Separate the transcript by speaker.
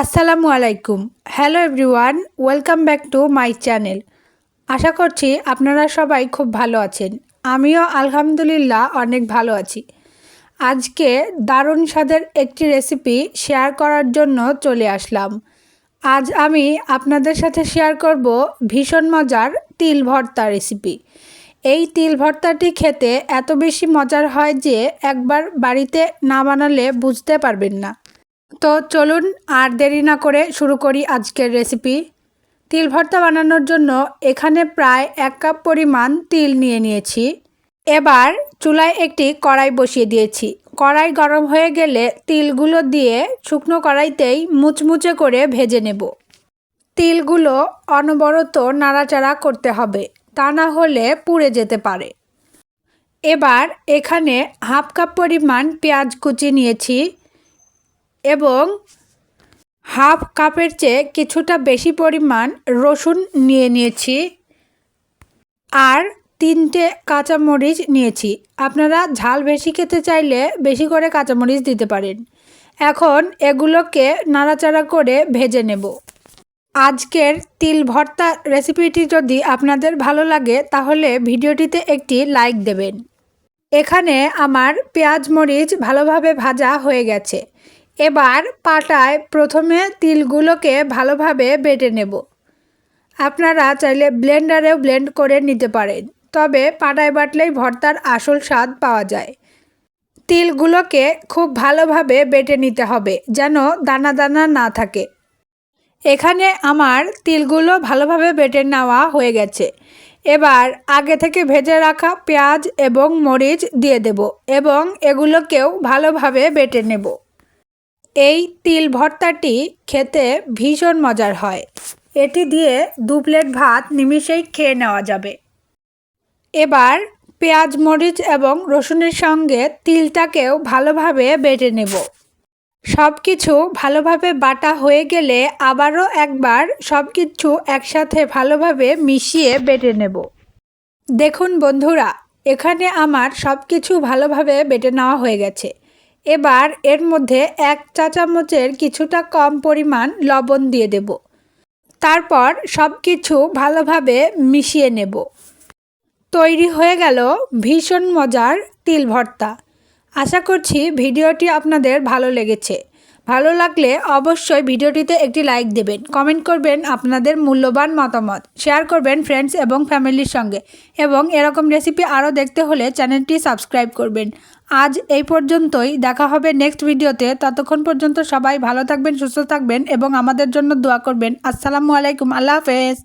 Speaker 1: আসসালামু আলাইকুম। Hello everyone welcome back to my channel আশা করছি আপনারা সবাই খুব ভালো আছেন। আমিও আলহামদুলিল্লাহ অনেক ভালো আছি। আজকে দারুণ স্বাদের একটি রেসিপি শেয়ার করার জন্য চলে আসলাম। আজ আমি আপনাদের সাথে শেয়ার করব ভীষণ মজার তিল ভর্তা রেসিপি এই তিল ভর্তাটি খেতে এত বেশি মজার হয় যে একবার বাড়িতে না বানালে বুঝতে পারবেন না। তো চলুন আর দেরি না করে শুরু করি আজকের রেসিপি তিল ভর্তা বানানোর জন্য এখানে প্রায় এক কাপ পরিমাণ তিল নিয়ে নিয়েছি। এবার চুলায় একটি কড়াই বসিয়ে দিয়েছি। কড়াই গরম হয়ে গেলে তিলগুলো দিয়ে শুকনো কড়াইতেই মুচমুচে করে ভেজে নেব। তিলগুলো অনবরত নাড়াচাড়া করতে হবে, তা না হলে পুড়ে যেতে পারে। এবার এখানে হাফ কাপ পরিমাণ পেঁয়াজ কুচি নিয়েছি। এবং হাফ কাপের চেয়ে কিছুটা বেশি পরিমাণ রসুন নিয়ে নিয়েছি আর তিনটে কাঁচামরিচ নিয়েছি। আপনারা ঝাল বেশি খেতে চাইলে বেশি করে কাঁচামরিচ দিতে পারেন। এখন এগুলোকে নাড়াচাড়া করে ভেজে নেব। আজকের তিল ভর্তা রেসিপিটি যদি আপনাদের ভালো লাগে, তাহলে ভিডিওটিতে একটি লাইক দেবেন। এখানে আমার পেঁয়াজ মরিচ ভালোভাবে ভাজা হয়ে গেছে। এবার পাটায় প্রথমে তিলগুলোকে ভালোভাবে বেটে নেব। আপনারা চাইলে ব্লেন্ডারেও ব্লেন্ড করে নিতে পারেন, তবে পাটায় বাটলেই ভর্তার আসল স্বাদ পাওয়া যায়। তিলগুলোকে খুব ভালোভাবে বেটে নিতে হবে, যেন দানা দানা না থাকে। এখানে আমার তিলগুলো ভালোভাবে বেটে নেওয়া হয়ে গেছে। এবার আগে থেকে ভেজে রাখা পেঁয়াজ এবং মরিচ দিয়ে দেব এবং এগুলোকেও ভালোভাবে বেটে নেব। এই তিল ভর্তাটি খেতে ভীষণ মজার হয়। এটি দিয়ে দু প্লেট ভাত নিমিষেই খেয়ে নেওয়া যাবে। এবার পেঁয়াজ, মরিচ এবং রসুনের সঙ্গে তিলটাকেও ভালোভাবে বেটে নেব। সব কিছু ভালোভাবে বাটা হয়ে গেলে আবারও একবার সব কিছু একসাথে ভালোভাবে মিশিয়ে বেটে নেব। দেখুন বন্ধুরা, এখানে আমার সব কিছু ভালোভাবে বেটে নেওয়া হয়ে গেছে। এবার এর মধ্যে এক চা চামচের কিছুটা কম পরিমাণ লবণ দিয়ে দেব। তারপর সব কিছু ভালোভাবে মিশিয়ে নেব। তৈরি হয়ে গেল ভীষণ মজার তিল ভর্তা। আশা করছি ভিডিওটি আপনাদের ভালো লেগেছে। ভালো লাগলে অবশ্যই ভিডিওটিতে একটি লাইক দেবেন। কমেন্ট করবেন আপনাদের মূল্যবান মতামত। শেয়ার করবেন ফ্রেন্ডস এবং ফ্যামিলির সঙ্গে। এবং এরকম রেসিপি আরও দেখতে হলে চ্যানেলটি সাবস্ক্রাইব করবেন। আজ এই পর্যন্তই। দেখা হবে নেক্সট ভিডিওতে ততক্ষণ পর্যন্ত সবাই ভালো থাকবেন, সুস্থ থাকবেন এবং আমাদের জন্য দোয়া করবেন। আসসালামু আলাইকুম। আল্লাহ হাফেজ।